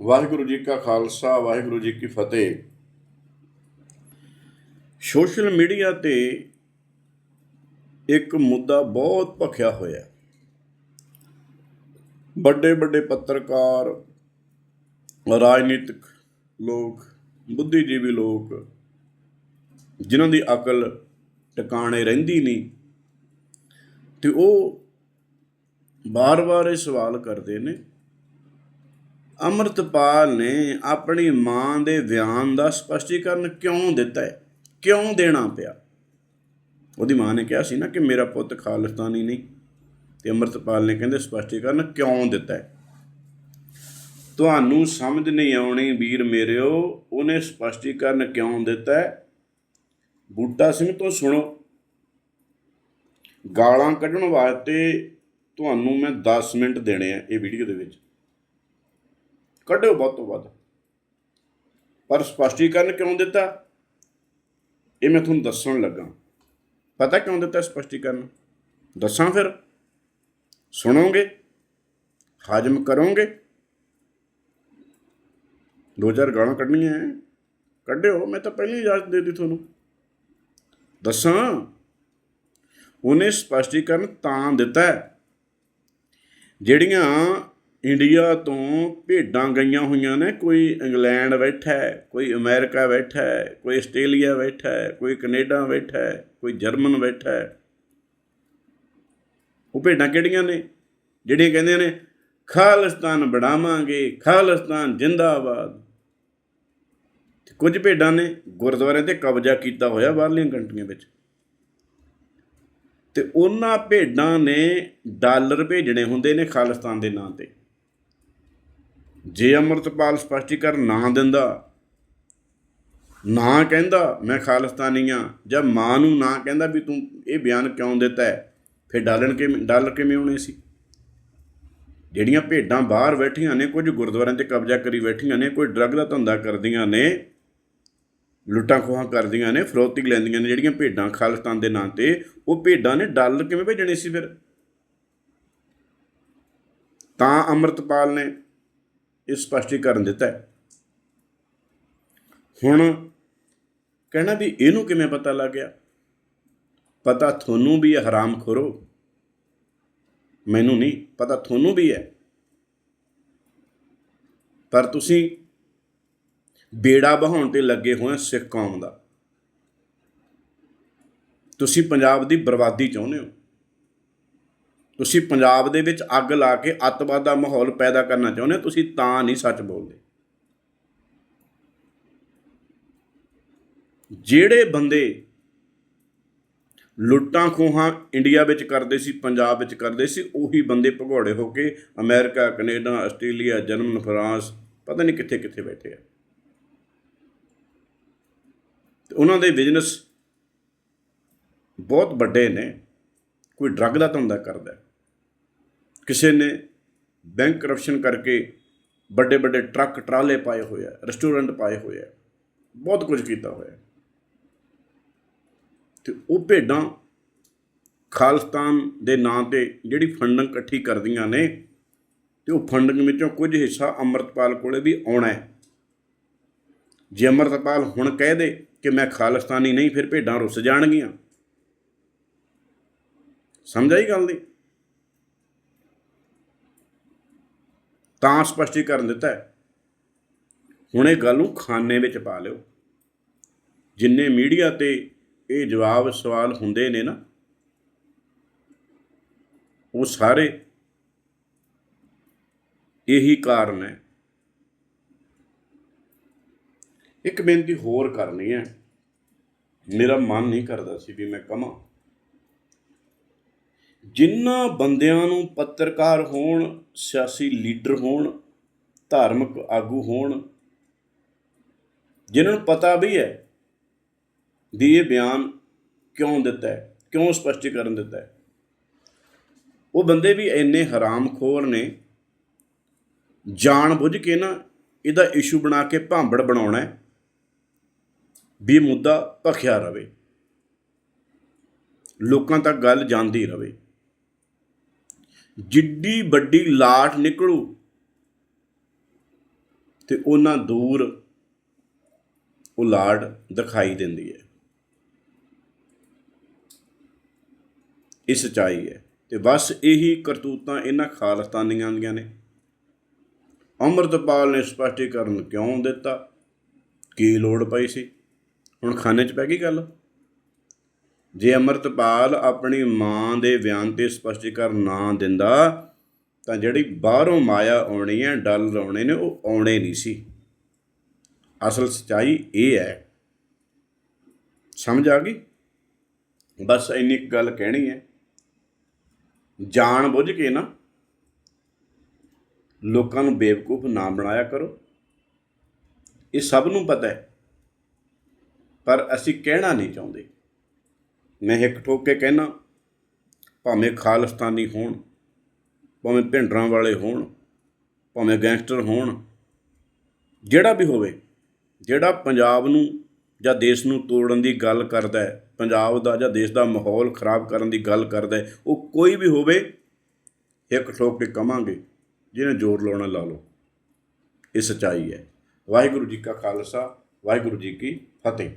ਵਾਹਿਗੁਰੂ ਜੀ ਕਾ ਖਾਲਸਾ, ਵਾਹਿਗੁਰੂ ਜੀ ਕੀ ਫਤਿਹ। Social media ਤੇ ਇੱਕ ਮੁੱਦਾ ਬਹੁਤ ਭਖਿਆ ਹੋਇਆ ਵੱਡੇ ਵੱਡੇ ਪੱਤਰਕਾਰ, ਰਾਜਨੀਤਿਕ ਲੋਕ, ਬੁੱਧੀਜੀਵੀ ਲੋਕ, ਜਿਨ੍ਹਾਂ ਦੀ ਅਕਲ ਟਿਕਾਣੇ ਰਹਿੰਦੀ ਨਹੀਂ, ਤੇ ਉਹ ਬਾਰ-ਬਾਰ ਇਹ ਸਵਾਲ ਕਰਦੇ ਨੇ ਅੰਮ੍ਰਿਤਪਾਲ ਨੇ ਆਪਣੀ ਮਾਂ ਦੇ ਬਿਆਨ ਦਾ ਸਪਸ਼ਟੀਕਰਨ ਕਿਉਂ ਦਿੱਤਾ ਹੈ? ਕਿਉਂ ਦੇਣਾ ਪਿਆ? ਉਹਦੀ ਮਾਂ ਨੇ ਕਿਹਾ ਸੀ ਨਾ ਕਿ ਮੇਰਾ ਪੁੱਤ ਖਾਲਿਸਤਾਨੀ ਨਹੀਂ। ਤੇ ਅੰਮ੍ਰਿਤਪਾਲ ਨੇ ਕਹਿੰਦੇ ਸਪਸ਼ਟੀਕਰਨ ਕਿਉਂ ਦਿੱਤਾ ਹੈ? ਤੁਹਾਨੂੰ ਸਮਝ ਨਹੀਂ ਆਉਣੀ ਵੀਰ ਮੇਰਿਓ, ਉਹਨੇ ਸਪਸ਼ਟੀਕਰਨ ਕਿਉਂ ਦਿੱਤਾ ਹੈ? ਬੂਟਾ ਸਿੰਘ ਤੋਂ ਸੁਣੋ। ਗਾਲਾਂ ਕੱਢਣ ਵਾਸਤੇ ਤੁਹਾਨੂੰ ਮੈਂ 10 ਮਿੰਟ ਦੇਣੇ ਆ ਇਹ ਵੀਡੀਓ ਦੇ ਵਿੱਚ। ਕੱਢਿਓ ਵੱਧ ਤੋਂ ਵੱਧ। ਪਰ ਸਪਸ਼ਟੀਕਰਨ ਕਿਉਂ ਦਿੱਤਾ? ਇਹ ਮੈਂ ਤੁਹਾਨੂੰ ਦੱਸਣ ਲੱਗਾ। ਪਤਾ ਕਿਉਂ ਦਿੱਤਾ ਸਪਸ਼ਟੀਕਰਨ? ਦੱਸਾਂ ਫਿਰ। ਸੁਣੋਗੇ? ਹਾਜ਼ਮ ਕਰੋਗੇ? ਦੋ ਚਾਰ ਗਾਲਾਂ ਕੱਢਣੀਆਂ ਕੱਢਿਓ, ਮੈਂ ਤਾਂ ਪਹਿਲਾਂ ਹੀ ਇਜਾਜ਼ਤ ਦੇ ਦਿੱਤੀ ਤੁਹਾਨੂੰ। ਦੱਸਾਂ। ਉਹਨੇ ਸਪਸ਼ਟੀਕਰਨ ਤਾਂ ਦਿੱਤਾ ਜਿਹੜੀਆਂ ਇੰਡੀਆ ਤੋਂ ਭੇਡਾਂ ਗਈਆਂ ਹੋਈਆਂ ਨੇ, ਕੋਈ ਇੰਗਲੈਂਡ ਬੈਠਾ ਹੈ ਕੋਈ ਅਮਰੀਕਾ ਬੈਠਾ ਹੈ ਕੋਈ ਆਸਟ੍ਰੇਲੀਆ ਬੈਠਾ ਹੈ ਕੋਈ ਕੈਨੇਡਾ ਬੈਠਾ ਹੈ ਕੋਈ ਜਰਮਨ ਬੈਠਾ। ਹੈ ਉਹ ਭੇਡਾਂ ਕਿਹੜੀਆਂ ਨੇ? ਜਿਹੜੀਆਂ ਕਹਿੰਦੀਆਂ ਨੇ, ਖਾਲਿਸਤਾਨ ਬਣਾਵਾਂਗੇ, ਖਾਲਿਸਤਾਨ ਜਿੰਦਾਬਾਦ। ਕੁਝ ਭੇਡਾਂ ਨੇ ਗੁਰਦੁਆਰਿਆਂ ਤੇ ਕਬਜ਼ਾ ਕੀਤਾ ਹੋਇਆ ਬਾਹਰਲੀਆਂ ਕੰਟਰੀਆਂ ਵਿੱਚ। ਤੇ ਉਹਨਾਂ ਭੇਡਾਂ ਨੇ ਡਾਲਰ ਭੇਜਣੇ ਹੁੰਦੇ ਨੇ ਖਾਲਿਸਤਾਨ ਦੇ ਨਾਂ ਤੇ। ਜੇ ਅਮਰਤਪਾਲ ਸਪਸ਼ਟੀਕਰਨ ਨਾ ਦਿੰਦਾ, ਨਾ ਕਹਿੰਦਾ, ਮੈਂ ਖਾਲਿਸਤਾਨੀ ਆ, ਜਾਂ ਮਾਂ ਨੂੰ ਨਾ ਕਹਿੰਦਾ ਵੀ ਤੂੰ ਇਹ ਬਿਆਨ ਕਿਉਂ ਦਿੱਤਾ ਫਿਰ ਡਾਲਣ ਕਿਵੇਂ, ਡਾਲਰ ਕਿਵੇਂ ਆਉਣੇ ਸੀ? ਜਿਹੜੀਆਂ ਭੇਡਾਂ ਬਾਹਰ ਬੈਠੀਆਂ ਨੇ, ਕੁਝ ਗੁਰਦੁਆਰਿਆਂ ਤੇ ਕਬਜ਼ਾ ਕਰੀ ਬੈਠੀਆਂ ਨੇ, ਕੋਈ ਡਰੱਗ ਦਾ ਧੰਦਾ ਕਰਦੀਆਂ ਨੇ, ਲੁੱਟਾਂ ਖੋਹਾਂ ਕਰਦੀਆਂ ਨੇ, ਫਰੋਤੀ ਲੈਂਦੀਆਂ ਨੇ, ਜਿਹੜੀਆਂ ਭੇਡਾਂ ਖਾਲਿਸਤਾਨ ਦੇ ਨਾਂ ਤੇ, ਉਹ ਭੇਡਾਂ ਨੇ ਡਾਲਰ ਕਿਵੇਂ ਭੇਜਣੇ ਸੀ ਫਿਰ? ਤਾਂ ਅਮਰਤਪਾਲ ਨੇ ਇਹ ਸਪਸ਼ਟੀਕਰਨ ਦਿੱਤਾ ਹੈ। ਹੁਣ ਕਹਿਣਾ ਵੀ ਇਹਨੂੰ ਕਿਵੇਂ ਪਤਾ ਲੱਗ ਗਿਆ? ਪਤਾ ਤੁਹਾਨੂੰ ਵੀ ਹੈ, ਹਰਾਮ ਖੋਰੋ। ਮੈਨੂੰ ਨਹੀਂ, ਪਤਾ ਤੁਹਾਨੂੰ ਵੀ ਹੈ। ਪਰ ਤੁਸੀਂ ਬੇੜਾ ਬਹਾਉਣ ਤੇ ਲੱਗੇ ਹੋਏ ਸਿੱਖ ਕੌਮ ਦਾ। ਤੁਸੀਂ ਪੰਜਾਬ ਦੀ ਬਰਬਾਦੀ ਚਾਹੁੰਦੇ ਹੋ। ਤੁਸੀਂ ਪੰਜਾਬ ਦੇ ਵਿੱਚ ਅੱਗ ਲਾ ਕੇ ਅੱਤਵਾਦ ਦਾ ਮਾਹੌਲ ਪੈਦਾ ਕਰਨਾ ਚਾਹੁੰਦੇ ਹੋ, ਤੁਸੀਂ ਤਾਂ ਨਹੀਂ ਸੱਚ ਬੋਲਦੇ। ਜਿਹੜੇ ਬੰਦੇ ਲੁੱਟਾਂ ਖੋਹਾਂ ਇੰਡੀਆ ਵਿੱਚ ਕਰਦੇ ਸੀ, ਪੰਜਾਬ ਵਿੱਚ ਕਰਦੇ ਸੀ, ਉਹੀ ਬੰਦੇ ਭਗੌੜੇ ਹੋ ਕੇ America, Canada, Australia, German, France, ਪਤਾ ਨਹੀਂ ਕਿੱਥੇ ਕਿੱਥੇ ਬੈਠੇ ਆ। ਤੇ ਉਹਨਾਂ ਦੇ ਬਿਜ਼ਨਸ ਬਹੁਤ ਵੱਡੇ ਨੇ। ਕੋਈ ਡਰੱਗ ਦਾ ਧੰਦਾ ਕਰਦਾ ਕਿਸੇ ਨੇ ਬੈਂਕ ਕਰਪਸ਼ਨ ਕਰਕੇ ਵੱਡੇ ਵੱਡੇ ਟਰੱਕ, ਟਰਾਲੇ ਪਾਏ ਹੋਏ ਆ, ਰੈਸਟੋਰੈਂਟ ਪਾਏ ਹੋਏ ਆ, ਬਹੁਤ ਕੁਝ ਕੀਤਾ ਹੋਇਆ ਹੈ। ਤੇ ਉਹ ਭੇਡਾਂ ਖਾਲਿਸਤਾਨ ਦੇ ਨਾਂ ਤੇ ਜਿਹੜੀ ਫੰਡਿੰਗ ਇਕੱਠੀ ਕਰਦੀਆਂ ਨੇ ਤੇ ਉਹ ਫੰਡਿੰਗ ਵਿੱਚੋਂ ਕੁਝ ਹਿੱਸਾ ਅੰਮ੍ਰਿਤਪਾਲ ਕੋਲੇ ਵੀ ਆਉਣਾ ਹੈ। ਜੇ ਅੰਮ੍ਰਿਤਪਾਲ ਹੁਣ ਕਹਿ ਦੇ ਕਿ ਮੈਂ ਖਾਲਿਸਤਾਨੀ ਨਹੀਂ, ਫਿਰ ਭੇਡਾਂ ਰੁੱਸ ਜਾਣਗੀਆਂ। ਸਮਝ ਆਈ ਗੱਲ ਦੀ? ਤਾਂ ਸਪਸ਼ਟੀਕਰਨ ਦਿੱਤਾ ਹੈ। ਹੁਣ ਇਹ ਗੱਲ ਨੂੰ ਖਾਨੇ ਵਿੱਚ ਪਾ ਲਿਓ। ਜਿੰਨੇ ਮੀਡੀਆ ਤੇ ਇਹ ਜਵਾਬ ਸਵਾਲ ਹੁੰਦੇ ਨੇ ਨਾ, ਉਹ ਸਾਰੇ ਇਹੀ ਕਾਰਨ ਹੈ। ਇੱਕ ਬੇਨਤੀ ਹੋਰ ਕਰਨੀ ਹੈ। ਮੇਰਾ ਮਨ ਨਹੀਂ ਕਰਦਾ ਸੀ ਵੀ ਮੈਂ ਕਮਾਂ ਜਿਨ੍ਹਾਂ ਬੰਦਿਆਂ ਨੂੰ ਪੱਤਰਕਾਰ ਹੋਣ, ਸਿਆਸੀ ਲੀਡਰ ਹੋਣ, ਧਾਰਮਿਕ ਆਗੂ ਹੋਣ, ਜਿਨ੍ਹਾਂ ਨੂੰ ਪਤਾ ਵੀ ਹੈ ਵੀ ਇਹ ਬਿਆਨ ਕਿਉਂ ਦਿੱਤਾ ਹੈ, ਕਿਉਂ ਸਪਸ਼ਟੀਕਰਨ ਦਿੱਤਾ ਹੈ, ਉਹ ਬੰਦੇ ਵੀ ਇੰਨੇ ਹਰਾਮਖੋਰ ਨੇ ਜਾਣ ਬੁੱਝ ਕੇ ਨਾ ਇਹਦਾ ਇਸ਼ੂ ਬਣਾ ਕੇ ਭਾਂਬੜ ਬਣਾਉਣਾ ਹੈ, ਵੀ ਮੁੱਦਾ ਭਖਿਆ ਰਵੇ। ਲੋਕਾਂ ਤੱਕ ਗੱਲ ਜਾਂਦੀ ਰਵੇ। ਜਿੱਡੀ ਵੱਡੀ ਲਾਟ ਨਿਕਲੂ ਤੇ ਉਹਨਾਂ ਦੂਰ ਉਹ ਲਾਡ ਦਿਖਾਈ ਦਿੰਦੀ ਹੈ। ਇਹ ਸਚਾਈ ਹੈ ਤੇ ਬਸ ਇਹੀ ਕਰਤੂਤਾਂ ਇਹਨਾਂ ਖਾਲਸਤਾਨੀਆਂ ਦੀਆਂ ਨੇ। ਅੰਮ੍ਰਿਤਪਾਲ ਨੇ ਸਪਸ਼ਟੀਕਰਨ ਕਿਉਂ ਦਿੱਤਾ? ਕੀ ਲੋੜ ਪਈ ਸੀ? ਹੁਣ ਖਾਨੇ 'ਚ ਪੈ ਗਈ ਗੱਲ? ਜੇ ਅੰਮ੍ਰਿਤਪਾਲ ਆਪਣੀ ਮਾਂ ਦੇ ਬਿਆਨ ਤੇ ਸਪਸ਼ਟੀਕਰਨ ਨਾ ਦਿੰਦਾ, ਤਾਂ ਜਿਹੜੀ ਬਾਹਰੋਂ ਮਾਇਆ ਆਉਣੀ ਹੈ, ਡਲ ਆਉਣੇ ਨੇ, ਉਹ ਆਉਣੇ ਨਹੀਂ ਸੀ। ਅਸਲ ਸਚਾਈ ਇਹ ਹੈ। ਸਮਝ ਆ ਗਈ? ਬਸ ਇੰਨੀ ਕੁ ਗੱਲ ਕਹਿਣੀ ਹੈ। ਜਾਣ ਬੁੱਝ ਕੇ ਨਾ ਲੋਕਾਂ ਨੂੰ ਬੇਵਕੂਫ ਨਾ ਬਣਾਇਆ ਕਰੋ। ਇਹ ਸਭ ਨੂੰ ਪਤਾ ਹੈ, ਪਰ ਅਸੀਂ ਕਹਿਣਾ ਨਹੀਂ ਚਾਹੁੰਦੇ। ਮੈਂ ਇੱਕ ਠੋਕ ਕੇ ਕਹਿਣਾ ਭਾਵੇਂ ਖਾਲਿਸਤਾਨੀ ਹੋਣ, ਭਾਵੇਂ ਭਿੰਡਰਾਂ ਵਾਲੇ ਹੋਣ, ਭਾਵੇਂ ਗੈਂਗਸਟਰ ਹੋਣ, ਜਿਹੜਾ ਵੀ ਹੋਵੇ, ਜਿਹੜਾ ਪੰਜਾਬ ਨੂੰ ਜਾਂ ਦੇਸ਼ ਨੂੰ ਤੋੜਨ ਦੀ ਗੱਲ ਕਰਦਾ ਹੈ, ਪੰਜਾਬ ਦਾ ਜਾਂ ਦੇਸ਼ ਦਾ ਮਾਹੌਲ ਖਰਾਬ ਕਰਨ ਦੀ ਗੱਲ ਕਰਦਾ ਹੈ, ਉਹ ਕੋਈ ਵੀ ਹੋਵੇ, ਇੱਕ ਠੋਕ ਕੇ ਕਵਾਂਗੇ, ਜਿਹਨੇ ਜ਼ੋਰ ਲਾਉਣਾ ਲਾ ਲਓ। ਇਹ ਸਚਾਈ ਹੈ। ਵਾਹਿਗੁਰੂ ਜੀ ਕਾ ਖਾਲਸਾ, ਵਾਹਿਗੁਰੂ ਜੀ ਕੀ ਫਤਿਹ।